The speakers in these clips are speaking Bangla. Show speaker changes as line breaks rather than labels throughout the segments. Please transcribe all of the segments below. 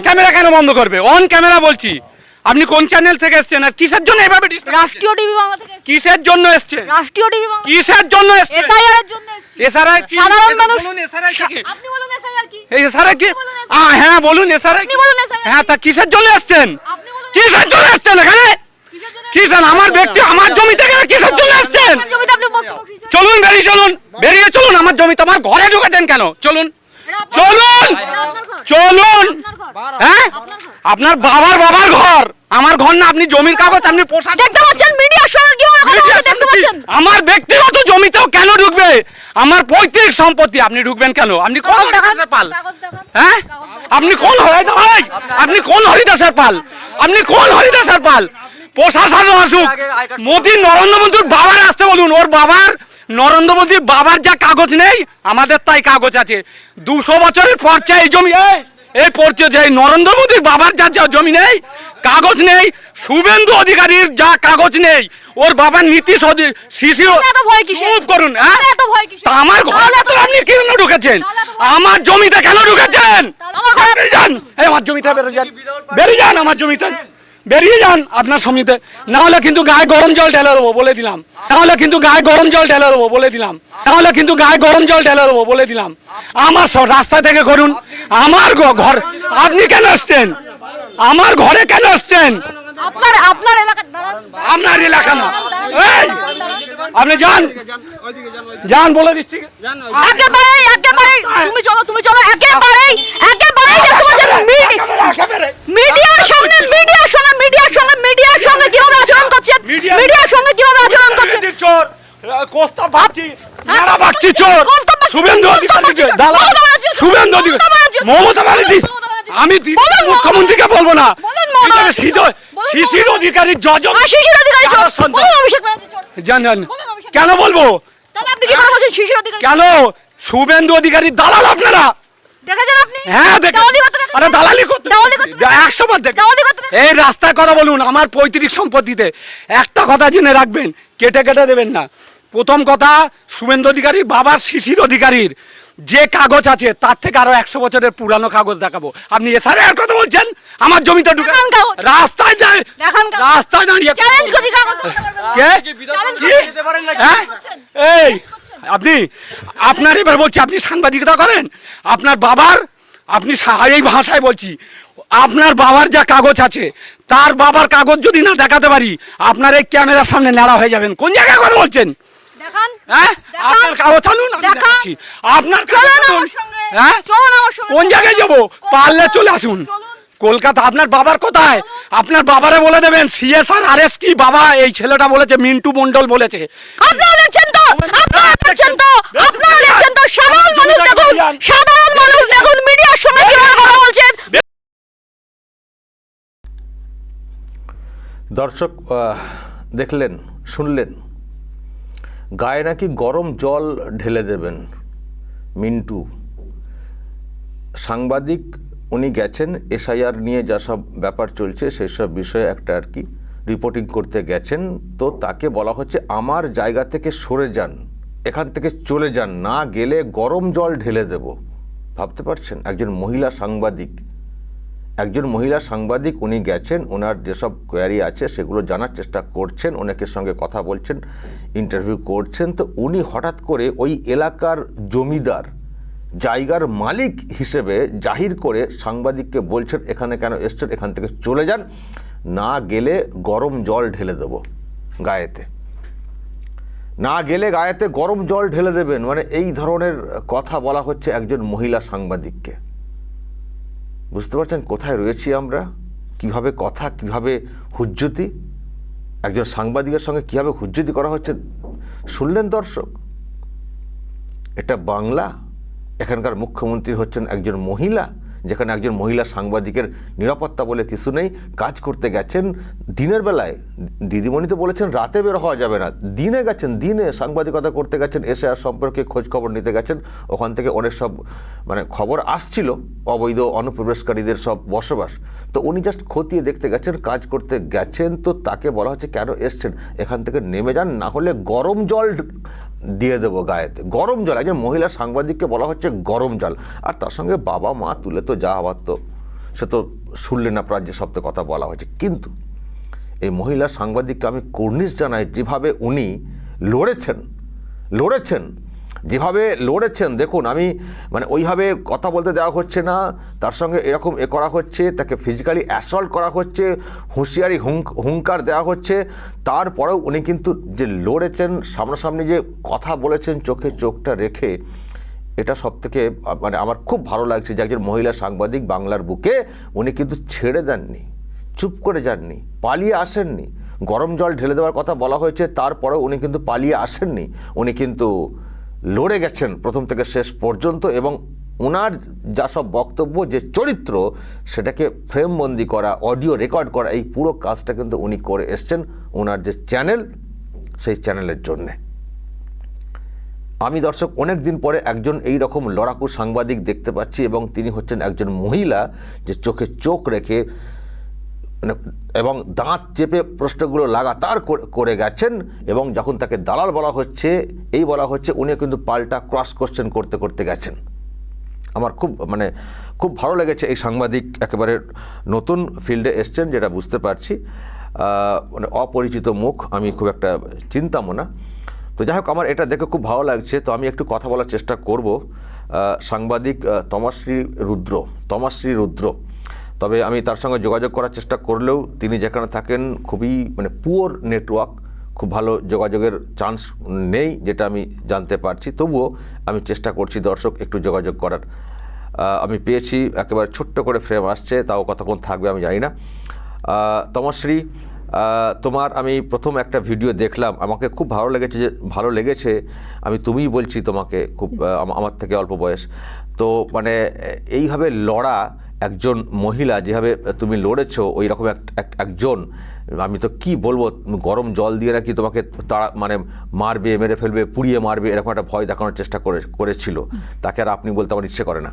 ক্যামেরা কেন বন্ধ করবে অন ক্যামেরা বলছি আপনি কোন চ্যানেল থেকে এসছেন আর কিসের জন্য এভাবে?
রাষ্ট্রীয় টিভি বাংলা থেকে
কিসের জন্য এসছেন
রাষ্ট্রীয় টিভি বাংলা
কিসের জন্য এসছেন
এসআইআর এর জন্য এসেছি
এসআরআই কি
সাধারণ মানুষ
বলুন এসআরআই কি
আপনি বলুন এসআইআর কি
এই এসআরআই কি হ্যাঁ বলুন এসআরআই
আপনি বলুন SRI
হ্যাঁ তা কিসের জন্য এসছেন
আপনি বলুন
কিসের জন্য এসছেন এখানে
কিসের জন্য
আমার ব্যক্তি আমার জমি থেকে কিসের জন্য এসছেন চলুন বেরিয়ে চলুন বেরিয়ে চলুন আমার জমিতে আমার ঘরে ঢুকেছেন কেন চলুন চলুন!
এটা আপনার ঘর।
চলুন! হ্যাঁ?
আপনার
বাবার বাবার ঘর। আমার ঘর না আপনি জমির কাগজ আপনি পোষা
দেখতে পাচ্ছেন? মিডিয়ার সঙ্গে কীভাবে কথা দেখতে পাচ্ছেন?
আমার ব্যক্তিগত জমিতেও কেন ঢুকবে? আমার পৈতৃক সম্পত্তি আপনি ঢুকবেন কেন? আপনি কোন হরিদাসের পাল?
কাগজ দেখান।
হ্যাঁ? আপনি কোন হরিদাস ভাই আপনি কোন হরিদাসের পাল? আপনি কোন হরিদাসের পাল? প্রশাসন আসুক। মোদী নরেন্দ্র মোদীর বাবার আসতে বলুন। ওর বাবার নরেন্দ্র মোদীর বাবার যা কাগজ নেই আমাদের তাই কাগজ আছে। দুশো বছরের পর্চা এই জমি এই এই যে এই নরেন্দ্র মোদীর বাবার যা যা জমি নেই কাগজ নেই শুভেন্দু অধিকারীর যা কাগজ নেই ওর বাবার নীতিশ শিশির করুন হ্যাঁ? আমার ঘরে তো আপনি কেন ঢুকেছেন? আমার জমিতে কেন ঢুকেছেন?
আমার
জমিতে বেরিয়ে যান। বেরিয়ে যান আমার জমিতে। বেরিয়ে যান আপনার সমিতে না হলে কিন্তু গায়ে গরম জল ঢেলে দেবো বলে দিলাম। না হলে কিন্তু গায়ে গরম জল ঢেলে দেবো বলে দিলাম। না হলে কিন্তু গায়ে গরম জল ঢেলে দেবো বলে দিলাম। আমার রাস্তা থেকে করুন। আমার ঘর আপনি কেন আসছেন? আমার ঘরে কেন আসছেন?
আপনার আপনার এলাকা
আপনার এলাকা না। এই! আপনি যান। যান বলে দিচ্ছি।
তুমি চলো তুমি চলো দেখতে পাচ্ছেন মিডি-
একেবারে, একেবারে।
মিডিয়ার সঙ্গে মিডিয়ার সঙ্গে মিডিয়ার সঙ্গে মিডিয়ার সঙ্গে কীভাবে আচরণ করছেন
মিডিয়া-
মিডিয়ার সঙ্গে কীভাবে আচরণ করছেন
রাজনীতির চোর কোস্তা বাগচি নাড়া বাগচি চোর
কোস্তা বাগচি,
শুভেন্দু
কোস্তা
অধিকারী
বাগচি,
দালাল
মমতা ব্যানার্জি, মমতা ব্যানার্জি।
আমি মুখ্যমন্ত্রীকে বলব না।
ব্যানার্জি।
শিশির- অধিকারী যজন
আর শিশির অধিকারী চোর
যারা সন্তান।
বলুন অভিষেক ব্যানার্জি চোর
জান জান।
বলুন অভিষেক
কেন বলব?
অধিকারী?
কেন? শুভেন্দু অধিকারী দালাল আপনারা। হ্যাঁ? এই রাস্তায় কথা বলুন আমার পৈতৃক সম্পত্তিতে। একটা কথা জেনে রাখবেন কেটে কেটে দেবেন না। প্রথম কথা শুভেন্দু অধিকারীর বাবার শিশির অধিকারীর। যে কাগজ আছে তার থেকে আরও একশো বছরের পুরানো কাগজ দেখাবো। আপনি এসারে আর কথা বলছেন? আমার জমিতে ঢুকে রাস্তায় যায় রাস্তায় দাঁড়িয়ে। হ্যাঁ? এই আপনি আপনার এবার বলছি আপনি সাংবাদিকতা করেন? আপনার বাবার আপনি সা- এই ভাষায় বলছি আপনার বাবার যা কাগজ আছে তার বাবার কাগজ যদি না দেখাতে পারি আপনার এই ক্যামেরার সামনে নেড়া হয়ে যাবেন। কোন জায়গায় কথা বলছেন?
দেখান।
হ্যাঁ? আপনার কাগজ আনুন আমি
দেখান।
দেখাচ্ছি। আপনার কাগজ
চলুন সঙ্গে।
হ্যাঁ?
চলুন আমার সঙ্গে।
কোন জায়গায় যাব? পারলে চলে আসুন। কলকাতা আপনার বাবার কোথায়? আপনার বাবারে বলে দেবেন সিএসআর আর এস কি বাবা এই ছেলেটা বলেছে মিন্টু মন্ডল বলেছে।
আপনারা দেখছেন তো? আপনারা দেখছেন তো? আপনারা দেখছেন তো? সাধারণ মানুষ দেখুন। সাধারণ মানুষ দেখুন। মিডিয়ার সঙ্গে কীভাবে কথা বলছেন?
দর্শক দেখলেন শুনলেন। গায়ে নাকি গরম জল ঢেলে দেবেন, মিন্টু। সাংবাদিক উনি গেছেন, এসআইআর নিয়ে যা সব ব্যাপার চলছে, সেই সব বিষয়ে একটা আর কি রিপোর্টিং করতে গেছেন। তো তাকে বলা হচ্ছে, আমার জায়গা থেকে সরে যান, এখান থেকে চলে যান, না গেলে গরম জল ঢেলে দেব। ভাবতে পারছেন? একজন মহিলা সাংবাদিক একজন মহিলা সাংবাদিক উনি গেছেন ওনার যেসব কোয়ারি আছে সেগুলো জানার চেষ্টা করছেন অনেকের সঙ্গে কথা বলছেন ইন্টারভিউ করছেন। তো উনি হঠাৎ করে ওই এলাকার জমিদার, জায়গার মালিক হিসেবে জাহির করে সাংবাদিককে বলছেন, এখানে কেন এসছেন? এখান থেকে চলে যান। না গেলে গরম জল ঢেলে দেবো গায়েতে। না গেলে গায়েতে গরম জল ঢেলে দেবেন মানে এই ধরনের কথা বলা হচ্ছে একজন মহিলা সাংবাদিককে। বুঝতে পারছেন? কোথায় রয়েছি আমরা? কীভাবে কথা, কীভাবে হুজ্জতি? একজন সাংবাদিকের সঙ্গে কীভাবে হুজ্জতি করা হচ্ছে? শুনলেন দর্শক? এটা বাংলা? এখানকার মুখ্যমন্ত্রী হচ্ছেন একজন মহিলা। যেখানে একজন মহিলা সাংবাদিকের নিরাপত্তা বলে কিছু নেই, কাজ করতে গেছেন। দিনের বেলায়, দিদিমণি তো বলেছেন রাতে বের হওয়া যাবে না। দিনে গেছেন, দিনে সাংবাদিকতা করতে গেছেন, এসে আর সম্পর্কে খোঁজ খবর নিতে গেছেন। ওখান থেকে অনেক সব মানে খবর আসছিল, অবৈধ অনুপ্রবেশকারীদের সব বসবাস। তো উনি জাস্ট খতিয়ে দেখতে গেছেন, কাজ করতে গেছেন। তো তাকে বলা হচ্ছে, কেন এসছেন? এখান থেকে নেমে যান, না হলে গরম জল দিয়ে দেবো গায়েতে। গরম জল, একজন মহিলা সাংবাদিককে বলা হচ্ছে গরম জল। আর তার সঙ্গে বাবা মা তুলে তো যা আবার তো, সে তো শুনলেন প্রায় যে সপ্তাহে কথা বলা হয়েছে। কিন্তু এই মহিলা সাংবাদিককে আমি কর্নিশ জানাই, যেভাবে উনি লড়েছেন লড়েছেন যেভাবে লড়েছেন, দেখুন, আমি মানে ওইভাবে কথা বলতে দেওয়া হচ্ছে না, তার সঙ্গে এরকম এ করা হচ্ছে, তাকে ফিজিক্যালি অ্যাসল্ট করা হচ্ছে, হুঁশিয়ারি হুঙ্ক হুঙ্কার দেওয়া হচ্ছে, তারপরেও উনি কিন্তু যে লড়েছেন, সামনাসামনি যে কথা বলেছেন, চোখে চোখটা রেখে, এটা সব থেকে মানে আমার খুব ভালো লাগছে যে একজন মহিলা সাংবাদিক বাংলার বুকে, উনি কিন্তু ছেড়ে দেননি, চুপ করে যাননি, পালিয়ে আসেননি, গরম জল ঢেলে দেওয়ার কথা বলা হয়েছে, তারপরেও উনি কিন্তু পালিয়ে আসেননি, উনি কিন্তু লড়ে গেছেন প্রথম থেকে শেষ পর্যন্ত এবং ওনার যা সব বক্তব্য, যে চরিত্র, সেটাকে ফ্রেমবন্দি করা, অডিও রেকর্ড করা, এই পুরো কাজটা কিন্তু উনি করে এসছেন ওনার যে চ্যানেল, সেই চ্যানেলের জন্যে। আমি দর্শক, অনেক দিন পরে একজন এই রকম লড়াকু সাংবাদিক দেখতে পাচ্ছি এবং তিনি হচ্ছেন একজন মহিলা যে চোখে চোখ রেখে মানে এবং দাঁত চেপে প্রশ্নগুলো লাগাতার করে- গেছেন এবং যখন তাকে দালাল বলা হচ্ছে, এই বলা হচ্ছে উনি কিন্তু পাল্টা ক্রস কোশ্চেন করতে করতে গেছেন। আমার খুব মানে খুব ভালো লেগেছে এই সাংবাদিক একেবারে নতুন ফিল্ডে এসছেন, যেটা বুঝতে পারছি। মানে অপরিচিত মুখ, আমি খুব একটা চিন্তামও না। তো যাই হোক, আমার এটা দেখে খুব ভালো লাগছে। তো আমি একটু কথা বলার চেষ্টা করব। সাংবাদিক তমাশ্রী রুদ্র তমাশ্রী রুদ্র। তবে আমি তার সঙ্গে যোগাযোগ করার চেষ্টা করলেও তিনি যেখানে থাকেন খুবই মানে পুয়ার নেটওয়ার্ক, খুব ভালো যোগাযোগের চান্স নেই যেটা আমি জানতে পারছি। তবুও আমি চেষ্টা করছি দর্শক একটু যোগাযোগ করার। আমি পেয়েছি, একেবারে ছোট্ট করে ফ্রেম আসছে, তাও কতক্ষণ থাকবে আমি জানি না। তমশ্রী তোমার আমি প্রথম একটা ভিডিও দেখলাম, আমাকে খুব ভালো লেগেছে যে, ভালো লেগেছে, আমি তুমিই বলছি তোমাকে খুব আমার থেকে অল্প বয়স। তো মানে এইভাবে লড়া একজন মহিলা যেভাবে তুমি লড়েছো ওই রকম এক, এক- একজন, আমি তো কি বলব, গরম জল দিয়ে নাকি তোমাকে তাড়া মানে মারবে, মেরে ফেলবে, পুড়িয়ে মারবে, এরকম একটা ভয় দেখানোর চেষ্টা করে, করেছিল। তাকে আর আপনি বলতে আমার ইচ্ছে করে না।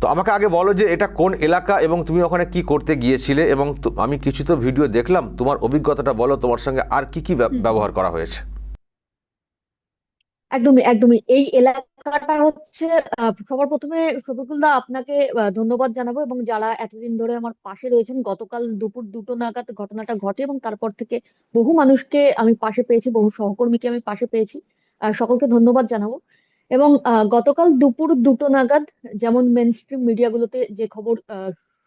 তো আমাকে আগে বলো যে এটা কোন এলাকা এবং তুমি ওখানে কি করতে গিয়েছিলে এবং আমি কিছু তো ভিডিও দেখলাম, তোমার অভিজ্ঞতাটা বলো, তোমার সঙ্গে আর কি কি ব্যব- ব্যবহার করা হয়েছে?
একদমই একদমই। এই এলাকাটা হচ্ছে সবার প্রথমে শফিকুল দা আপনাকে ধন্যবাদ জানাব এবং যারা এতদিন ধরে আমার পাশে রয়েছেন, গতকাল দুপুর দুটো নাগাদ ঘটনাটা ঘটে এবং তারপর থেকে বহু মানুষকে আমি পাশে পেয়েছি, বহু সহকর্মীকে আমি পাশে পেয়েছি সকলকে ধন্যবাদ জানাব। এবং গতকাল দুপুর দুটো নাগাদ যেমন মেন স্ট্রিম মিডিয়াগুলোতে যে খবর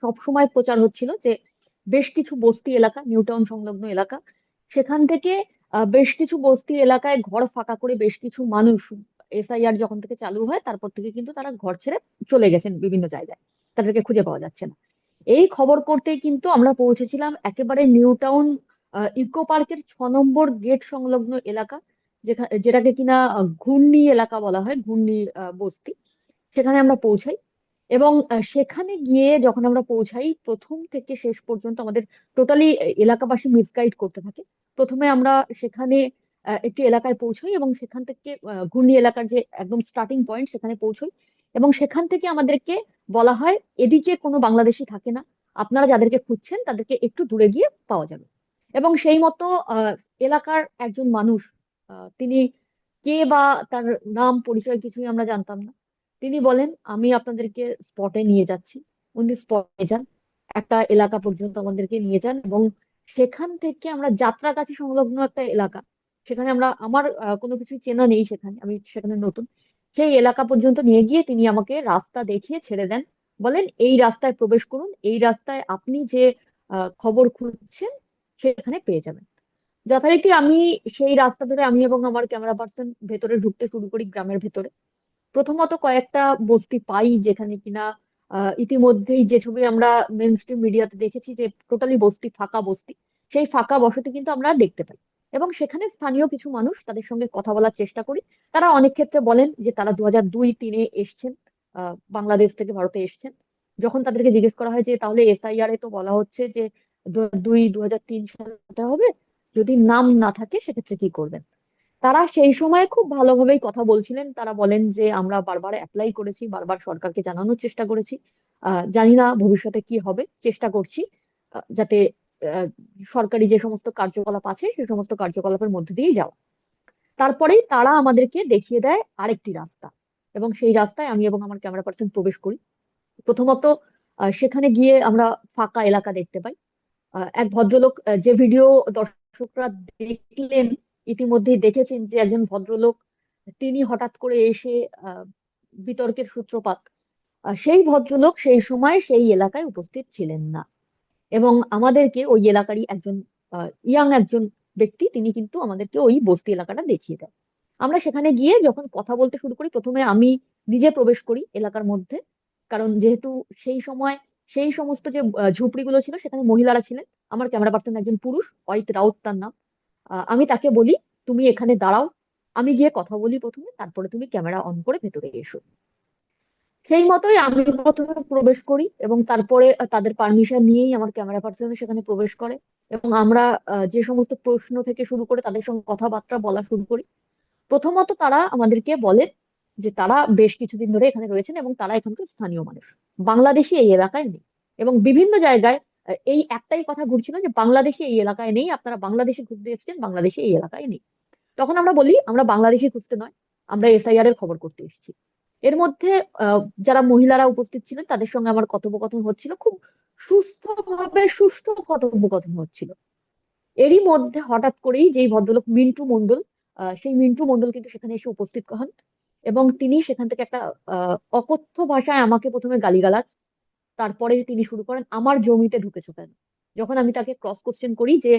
সব সময় প্রচার হচ্ছিল যে বেশ কিছু বস্তি এলাকা নিউ টাউন সংলগ্ন এলাকা, সেখান থেকে বেশ কিছু বস্তি এলাকায় ঘর ফাঁকা করে বেশ কিছু মানুষ এসআইআর যখন থেকে চালু হয়, তারপর থেকে কিন্তু তারা ঘর ছেড়ে চলে গেছেন বিভিন্ন জায়গায়। তাদেরকে খুঁজে পাওয়া যাচ্ছে না। এই খবর করতেই কিন্তু আমরা পৌঁছেছিলাম একেবারে নিউ টাউন ইকো পার্কের ছ নম্বর গেট সংলগ্ন এলাকা যেখানে যেটাকে কিনা ঘূর্ণি এলাকা বলা হয়, ঘূর্ণি বস্তি। সেখানে আমরা পৌঁছাই এবং সেখানে গিয়ে যখন আমরা পৌঁছাই, প্রথম থেকে শেষ পর্যন্ত আমাদের টোটালি এলাকাবাসী মিসগাইড করতে থাকে। প্রথমে আমরা সেখানে একটি এলাকায় পৌঁছই এবং সেখান থেকে ঘূর্ণি এলাকার যে একদম স্টার্টিং পয়েন্ট সেখানে পৌঁছই এবং সেখান থেকে আমাদেরকে বলা হয় এদিকে কোনো বাংলাদেশি থাকে না। আপনারা যাদেরকে খুঁজছেন তাদেরকে একটু দূরে গিয়ে পাওয়া যাবে। এবং সেই মতো এলাকার একজন মানুষ তিনি কে বা তার নাম, পরিচয় কিছুই আমরা জানতাম না। তিনি বলেন, আমি আপনাদেরকে স্পটে নিয়ে যাচ্ছি। উনি স্পটে যান। একটা এলাকা পর্যন্ত আমাদেরকে নিয়ে যান এবং সেখান থেকে আমরা যাত্রাগাছি সংলগ্ন একটা এলাকা সেখানে আমরা, আমার কোনো কিছু চেনা নেই সেখানে, আমি সেখানে নতুন। সেই এলাকা পর্যন্ত নিয়ে গিয়ে তিনি আমাকে রাস্তা দেখিয়ে ছেড়ে দেন। বলেন, এই রাস্তায় প্রবেশ করুন, এই রাস্তায় আপনি যে খবর খুঁজছেন, সেখানে পেয়ে যাবেন। যথারীতি আমি সেই রাস্তা ধরে আমি এবং আমার ক্যামেরা পার্সন ভেতরে ঢুকতে শুরু করি গ্রামের ভেতরে। প্রথমত কয়েকটা বস্তি পাই যেখানে কিনা ইতিমধ্যেই যে ছবি আমরা মেন স্ট্রিম মিডিয়াতে দেখেছি যে টোটালি বস্তি, ফাঁকা বস্তি। সেই ফাঁকা বসতি কিন্তু আমরা দেখতে পাই। এবং সেখানে স্থানীয় কিছু মানুষ তাদের সঙ্গে কথা বলার চেষ্টা করি। তারা অনেক ক্ষেত্রে বলেন যে তারা দু হাজার দুই তিনে এসছেন বাংলাদেশ থেকে ভারতে এসছেন। যখন তাদেরকে জিজ্ঞেস করা হয় যে, তাহলে এসআইআর এ তো বলা হচ্ছে যে দুই দু হাজার তিন সালটা হবে, যদি নাম না থাকে সেক্ষেত্রে কি করবেন? তারা সেই সময় খুব ভালোভাবেই কথা বলছিলেন। তারা বলেন যে, আমরা বারবার অ্যাপ্লাই করেছি, বারবার সরকারকে জানানোর চেষ্টা করেছি। আহ জানি না ভবিষ্যতে কি হবে, চেষ্টা করছি যাতে সরকারি যে সমস্ত কার্যকলাপ আছে সেই সমস্ত কার্যকলাপের মধ্যে দিয়েই যাওয়া। তারপরেই তারা আমাদেরকে দেখিয়ে দেয় আরেকটি রাস্তা। এবং সেই রাস্তায় আমি এবং আমার ক্যামেরা পার্সন প্রবেশ করি। প্রথমত সেখানে গিয়ে আমরা ফাঁকা এলাকা দেখতে পাই। এক ভদ্রলোক যে ভিডিও দর্শকরা দেখলেন, ইতিমধ্যেই দেখেছেন যে একজন ভদ্রলোক, তিনি হঠাৎ করে এসে বিতর্কের সূত্রপাত। সেই ভদ্রলোক সেই সময় সেই এলাকায় উপস্থিত ছিলেন না। এবং আমাদেরকে ওই এলাকারই একজন ইয়াং একজন ব্যক্তি, তিনি কিন্তু আমাদেরকে ওই বস্তি এলাকাটা দেখিয়ে দেয় আমরা সেখানে গিয়ে যখন কথা বলতে শুরু করি, প্রথমে আমি নিজে প্রবেশ করি এলাকার মধ্যে। কারণ যেহেতু সেই সময়, সেই সমস্ত যে ঝুপড়িগুলো ছিল, সেখানে মহিলারা ছিলেন। আমার ক্যামেরা পার্সন একজন পুরুষ, অয়িত রাউত তার নাম। আমি তাকে বলি, তুমি এখানে দাঁড়াও। আমি গিয়ে কথা বলি প্রথমে, তারপরে তুমি ক্যামেরা অন করে ভেতরে এসো। সেই মতোই আমি প্রথমে প্রবেশ করি এবং তারপরে তাদের পারমিশন নিয়েই আমার ক্যামেরা পার্সন সেখানে প্রবেশ করে এবং আমরা যে সমস্ত প্রশ্ন থেকে শুরু করে তাদের সঙ্গে কথাবার্তা বলা শুরু করি। প্রথমত তারা আমাদেরকে বলে যে তারা বেশ কিছুদিন ধরে এখানে রয়েছেন এবং তারা এখানকার স্থানীয় মানুষ। বাংলাদেশি এই এলাকায় নেই এবং বিভিন্ন জায়গায় এই একটাই কথা ঘুরছিল যে বাংলাদেশি এই এলাকায় নেই, আপনারা বাংলাদেশে খুঁজতে এসেছেন, বাংলাদেশি এই এলাকায় নেই। তখন আমরা বলি, আমরা বাংলাদেশি খুঁজতে নয়, আমরা এসআইআর এর খবর করতে এসেছি। এর মধ্যে যারা মহিলারা উপস্থিত ছিলেন, তাদের সঙ্গে আমার কথোপকথন হচ্ছিল। খুব সুস্থভাবে সুষ্ঠু কথোপকথন হচ্ছিল। এরই মধ্যে হঠাৎ করেই যেই ভদ্রলোক মিন্টু মন্ডল সেই মিন্টু মন্ডল কিন্তু সেখানে এসে উপস্থিত হন এবং তিনি সেখান থেকে একটা অকথ্য ভাষায় আমাকে প্রথমে গালিগালাজ, তারপরে তিনি শুরু করেন, আমার জমিতে ঢুকেছো কেন? যখন আমি তাকে ক্রস কোশ্চেন করি যে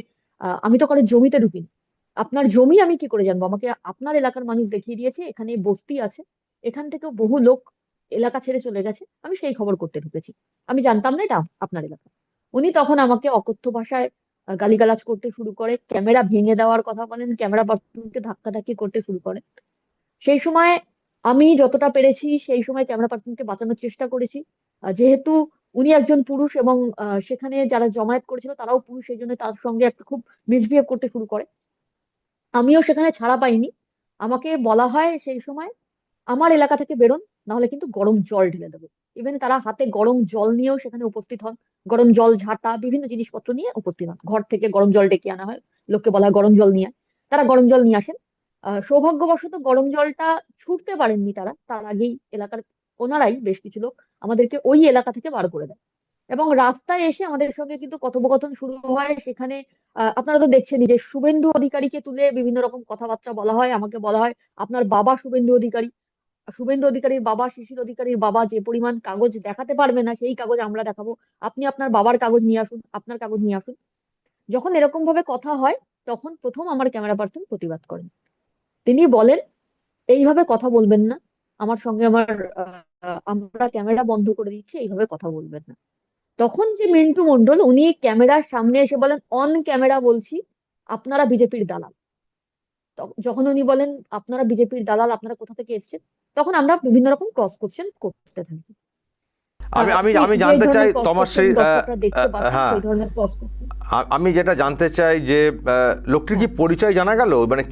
আমি তো কারোর জমিতে ঢুকিনি। আপনার জমি আমি কি করে জানব? আমাকে আপনার এলাকার মানুষ দেখিয়ে দিয়েছে, এখানে বস্তি আছে। এখান থেকেও বহু লোক এলাকা ছেড়ে চলে গেছে, আমি সেই খবর করতে ঢুকেছি। আমি জানতাম না এটা আপনার এলাকা। উনি তখন আমাকে অকথ্য ভাষায় গালিগালাজ করতে শুরু করে, ক্যামেরা ভেঙে দেওয়ার কথা বলেন, ক্যামেরা পার্সনকে ধাক্কাধাক্কি করতে শুরু করে। সেই সময় আমি যতটা পেরেছি, সেই সময় ক্যামেরা পার্সনকে বাঁচানোর চেষ্টা করেছি। যেহেতু উনি একজন পুরুষ এবং সেখানে যারা জমায়েত করেছিল, তারাও পুরুষ, সেই জন্য তার সঙ্গে একটা খুব মিসবিহেভ করতে শুরু করে। আমিও সেখানে ছাড়া পাইনি। আমাকে বলা হয় সেই সময় আমার এলাকা থেকে বেরোন, নাহলে কিন্তু গরম জল ঢেলে দেবো। ইভেন তারা হাতে গরম জল নিয়েও সেখানে উপস্থিত হন। গরম জল, ঝাঁটা, বিভিন্ন জিনিসপত্র নিয়ে উপস্থিত হন। ঘর থেকে গরম জল ডেকে আনা হয়, লোককে বলা হয় গরম জল নিয়ে। তারা গরম জল নিয়ে আসেন। সৌভাগ্যবশত গরম জলটা ছুটতে পারেননি তারা। তার আগেই এলাকার ওনারাই বেশ কিছু লোক আমাদেরকে ওই এলাকা থেকে বার করে দেয়। এবং রাস্তায় এসে আমাদের সঙ্গে কিন্তু কথোপকথন শুরু হয়। সেখানে আপনারা তো দেখছেন যে শুভেন্দু অধিকারীকে তুলে বিভিন্ন রকম কথাবার্তা বলা হয়। আমাকে বলা হয়, আপনার বাবা শুভেন্দু অধিকারী। শুভেন্দু অধিকারীর বাবা শিশির অধিকারীর বাবা যে পরিমাণ কাগজ দেখাতে পারবে না, সেই কাগজ আমরা দেখাবো। আপনি আপনার বাবার কাগজ নিয়ে আসুন, আপনার কাগজ নিয়ে আসুন। যখন এরকম ভাবে কথা হয়, তখন প্রথম আমার ক্যামেরা পার্সন প্রতিবাদ করেন। তিনি বলেন, এইভাবে কথা বলবেন না। আমার সঙ্গে আমার আমরা ক্যামেরা বন্ধ করে দিচ্ছি, এইভাবে কথা বলবেন না। তখন যে মিন্টু মন্ডল উনি ক্যামেরার সামনে এসে বলেন অন ক্যামেরা বলছি, আপনারা বিজেপির দালাল। যখন উনি বলেন, আপনারা বিজেপির দালাল, আপনারা কোথা থেকে এসেছেন? তখন আমরা বিভিন্ন রকম ক্রস কোশ্চেন করতে থাকি।
আমি আমি আমি জানতে চাই হ্যাঁ।
সেই।
আ- আমি যেটা জানতে চাই যে লোকটির কি পরিচয় জানা গেল? মানে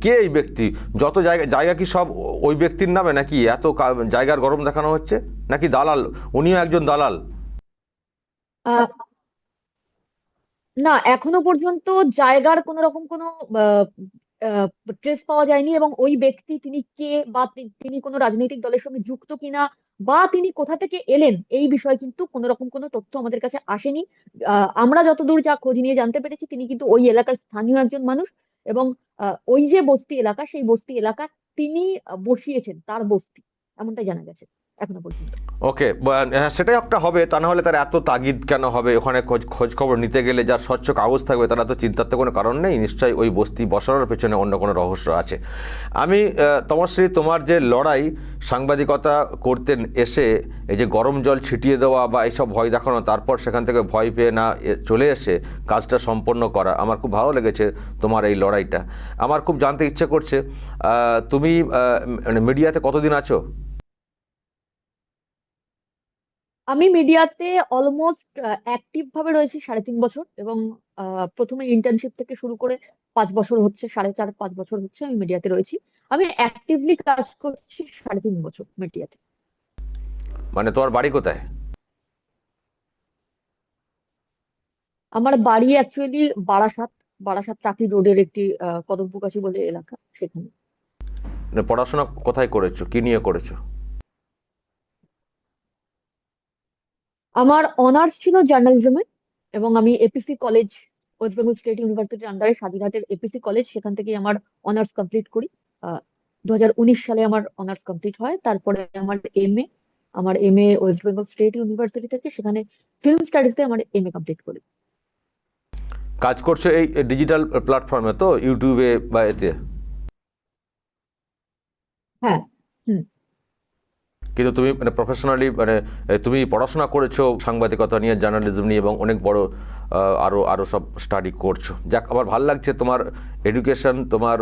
কে এই ব্যক্তি? যত জায়গা জায়গা কি সব ওই ব্যক্তির নামে নাকি এত জায়গার গরম দেখানো হচ্ছে? নাকি দালাল? উনিও একজন দালাল।
না এখনও পর্যন্ত জায়গার কোনো রকম কোনো ট্রেস পাওয়া যায়নি এবং ওই ব্যক্তি তিনি কে বা তিনি কোনো রাজনৈতিক দলের সঙ্গে যুক্ত কিনা বা তিনি কোথা থেকে এলেন, এই বিষয়ে কিন্তু কোনো রকম কোনো তথ্য আমাদের কাছে আসেনি। আমরা যতদূর যা খোঁজ নিয়ে জানতে পেরেছি, তিনি কিন্তু ওই এলাকার স্থানীয় একজন মানুষ এবং ওই যে বস্তি এলাকা, সেই বস্তি এলাকা তিনি বসিয়েছেন, তার বস্তি, এমনটাই জানা গেছে, এখনও পর্যন্ত।
ওকে হ্যাঁ, সেটাই একটা হবে তা না হলে তার এত তাগিদ কেন হবে? ওখানে খোঁজ খোঁজ খবর নিতে গেলে যার স্বচ্ছ কাগজ থাকবে তারা তো চিন্তার তো কোনো কারণ নেই? নিশ্চয়ই ওই বস্তি বসানোর পেছনে অন্য কোনো রহস্য আছে। আমি তমশ্রী তোমার যে লড়াই সাংবাদিকতা করতেন এসে এই যে গরম জল ছিটিয়ে দেওয়া বা এইসব ভয় দেখানো তারপর সেখান থেকে ভয় পেয়ে না চলে এসে কাজটা সম্পন্ন করা আমার খুব ভালো লেগেছে তোমার এই লড়াইটা। আমার খুব জানতে ইচ্ছে করছে তুমি মানে মিডিয়াতে কতদিন আছো?
আমি মিডিয়াতে অলমোস্ট অ্যাক্টিভ ভাবে রয়েছি সাড়ে তিন বছর এবং প্রথমে ইন্টার্নশিপ থেকে শুরু করে পাঁচ বছর হচ্ছে সাড়ে চার পাঁচ বছর হচ্ছে আমি মিডিয়াতে রয়েছি। আমি অ্যাক্টিভলি কাজ করছি সাড়ে তিন বছর মিডিয়াতে।
মানে তোমার বাড়ি কোথায়?
আমার বাড়ি অ্যাকচুয়ালি বারাসাত বারাসাত টাকি রোডের একটি কদমপুকাশি বলে এলাকা সেখানে।
পড়াশোনা কোথায় করেছ? কি নিয়ে করেছ?
আমার অনার্স ছিল জার্নালিজমে এবং আমি APC college West Bengal state ইউনিভার্সিটির আন্ডারে স্বাধীনহাটের এপিসি কলেজ সেখান থেকে আমার অনার্স কমপ্লিট করি। দু হাজার উনিশ সালে আমার অনার্স কমপ্লিট হয়। তারপরে আমার এমএ আমার MA West Bengal state university থেকে সেখানে ফিল্ম স্টাডিজে আমার এমএ কমপ্লিট করি।
কাজ করছ এই ডিজিটাল প্ল্যাটফর্মে তো ইউটিউবে বা এতে?
হ্যাঁ
কিন্তু তুমি মানে প্রফেশনালি মানে তুমি পড়াশোনা করেছ সাংবাদিকতা নিয়ে জার্নালিজম নিয়ে এবং অনেক বড় আহ, আরও আরও সব স্টাডি করছ। যাক আমার ভালো লাগছে তোমার এডুকেশন তোমার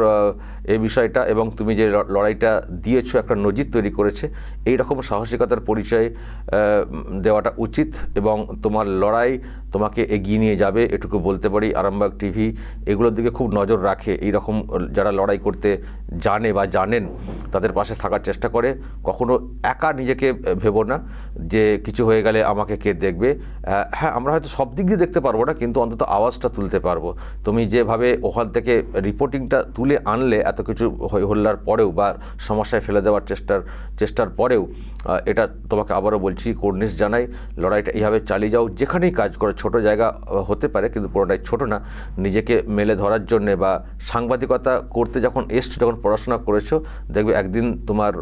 এই বিষয়টা এবং তুমি যে লড়াইটা দিয়েছ একটা নজির তৈরি করেছে এই রকম সাহসিকতার পরিচয় দেওয়াটা উচিত এবং তোমার লড়াই তোমাকে এগিয়ে নিয়ে যাবে এটুকু বলতে পারি। আরামবাগ টিভি এগুলোর দিকে খুব নজর রাখে। এই রকম যারা লড়াই করতে জানে বা জানেন তাদের পাশে থাকার চেষ্টা করে। কখনো একা নিজেকে ভেবো না যে কিছু হয়ে গেলে আমাকে কে দেখবে। হ্যাঁ আমরা হয়তো সব দিক দিয়ে দেখতে পারব না, কিন্তু অন্তত আওয়াজটা তুলতে পারব। তুমি যেভাবে ওখান থেকে রিপোর্টিংটা তুলে আনলে, এত কিছু হল্লার পরেও বা সমস্যায় ফেলে দেওয়ার চেষ্টার চেষ্টার পরেও এটা তোমাকে আবারও বলছি, কর্নিশ জানাই, লড়াইটা এইভাবে চালিয়ে যাও, যেখানেই কাজ করো, ছোট জায়গা হতে পারে, কিন্তু কোনোটাই ছোট না। নিজেকে মেলে ধরার জন্যে বা সাংবাদিকতা করতে যখন এসছো, যখন পড়াশোনা করেছ, দেখবে একদিন তোমার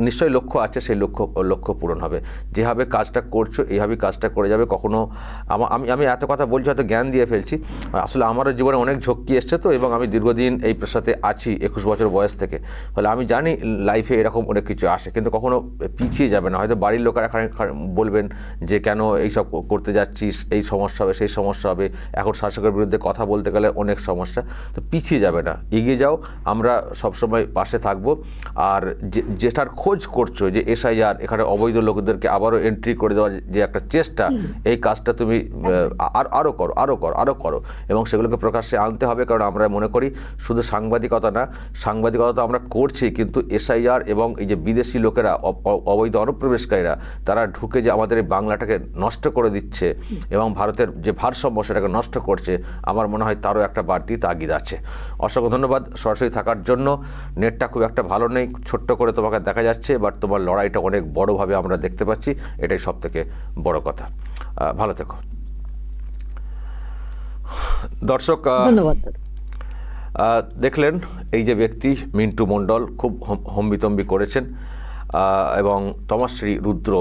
নিশ্চয়ই লক্ষ্য আছে, সেই লক্ষ্য লক্ষ্য পূরণ হবে। যেভাবে কাজটা করছ, এইভাবেই কাজটা করে যাবে, কখনো আমা- আমি এত কথা বলছি, হয়তো জ্ঞান দিয়ে ফেলছি। আসলে আমারও জীবনে অনেক ঝক্কি এসছে তো, এবং আমি দীর্ঘদিন এই পেশাতে আছি, একুশ বছর বয়স থেকে। ফলে আমি জানি লাইফে এরকম অনেক কিছু আসে, কিন্তু কখনো পিছিয়ে যাবে না। হয়তো বাড়ির লোকেরা বলবেন যে, কেন এইসব করতে যাচ্ছিস? এই সমস্যা হবে, সেই সমস্যা হবে। এখন শাসকের বিরুদ্ধে কথা বলতে গেলে অনেক সমস্যা। তো পিছিয়ে যাবে না। এগিয়ে যাও, আমরা সবসময় পাশে থাকব। আর যে, যেটার খোঁজ করছ যে এসআইআর এখানে অবৈধ লোকদেরকে আবারও এন্ট্রি করে দেওয়ার যে একটা চেষ্টা এই কাজটা তুমি আর আরও করো আরও করো আরও করো। এবং সেগুলোকে প্রকাশ্যে আনতে হবে কারণ আমরা মনে করি শুধু সাংবাদিকতা না সাংবাদিকতা তো আমরা করছি কিন্তু এসআইআর এবং এই যে বিদেশি লোকেরা অবৈধ অনুপ্রবেশকারীরা তারা ঢুকে যে আমাদের এই বাংলাটাকে নষ্ট করে দিচ্ছে এবং ভারতের যে ভারসাম্য সেটাকে নষ্ট করছে আমার মনে হয় তারও একটা বাড়তি তাগিদ আছে। অসংখ্য ধন্যবাদ সরাসরি থাকার জন্য। নেটটা খুব একটা ভালো নেই ছোট্ট করে তোমাকে দেখা যাচ্ছে। বাট তোমার লড়াইটা অনেক বড়োভাবে আমরা দেখতে পাচ্ছি এটাই সব থেকে বড় কথা। ভালো থেকো। দর্শক দেখলেন এই যে ব্যক্তি মিন্টু মণ্ডল খুব হম্বিতম্বি করেছেন এবং তমাশ্রী রুদ্র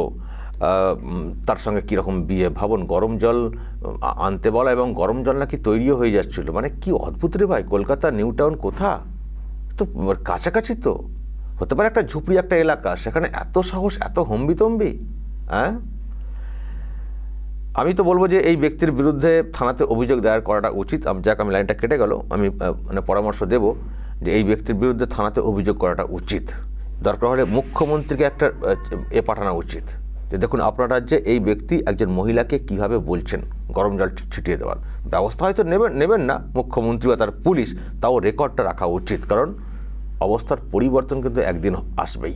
তার সঙ্গে কীরকম বিয়ে ভাবুন গরম জল আনতে বলা এবং গরম জল নাকি তৈরিও হয়ে যাচ্ছিল। মানে কি অদ্ভুত রে ভাই কলকাতা নিউ টাউন কোথা? তো কাছাকাছি তো। হতে পারে একটা ঝুপড়ি, একটা এলাকা, সেখানে এত সাহস, এত হম্বিতম্বি হ্যাঁ আমি তো বলব যে এই ব্যক্তির বিরুদ্ধে থানাতে অভিযোগ দায়ের করাটা উচিত। যাক, আমি লাইনটা কেটে গেল। আমি মানে পরামর্শ দেব যে এই ব্যক্তির বিরুদ্ধে থানাতে অভিযোগ করাটা উচিত। দরকার হলে মুখ্যমন্ত্রীকে একটা এ পাঠানো উচিত। যে দেখুন, আপনার রাজ্যে এই ব্যক্তি একজন মহিলাকে কীভাবে বলছেন? গরম জল ছিটিয়ে দেওয়ার ব্যবস্থা হয়তো নেবেন নেবেন না। মুখ্যমন্ত্রী বা তার পুলিশ তাও রেকর্ডটা রাখা উচিত। কারণ অবস্থার পরিবর্তন কিন্তু একদিন আসবেই।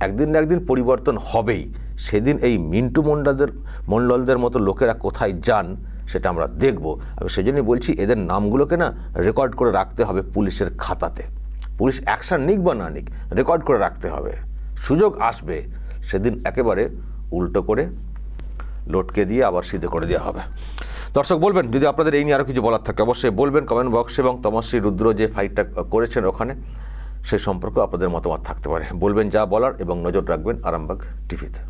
একদিন না একদিন পরিবর্তন হবেই। সেদিন এই মিন্টু মণ্ডলদের মণ্ডলদের মতো লোকেরা কোথায় যান, সেটা আমরা দেখব। আমি সেজন্যই বলছি, এদের নামগুলোকে না রেকর্ড করে রাখতে হবে পুলিশের খাতাতে। পুলিশ অ্যাকশন নিক বা না নিক, রেকর্ড করে রাখতে হবে। সুযোগ আসবে। সেদিন একেবারে উল্টো করে লটকে দিয়ে আবার সিদ্ধ করে দেওয়া হবে। দর্শক বলবেন, যদি আপনাদের এই নিয়ে আরও কিছু বলার থাকে, অবশ্যই বলবেন কমেন্ট বক্সে এবং তমশ্রী রুদ্র যে ফাইটটা করেছেন ওখানে। সেই সম্পর্কে আপনাদের মতামত থাকতে পারে। বলবেন যা বলার এবং নজর রাখবেন আরামবাগ টিভিতে।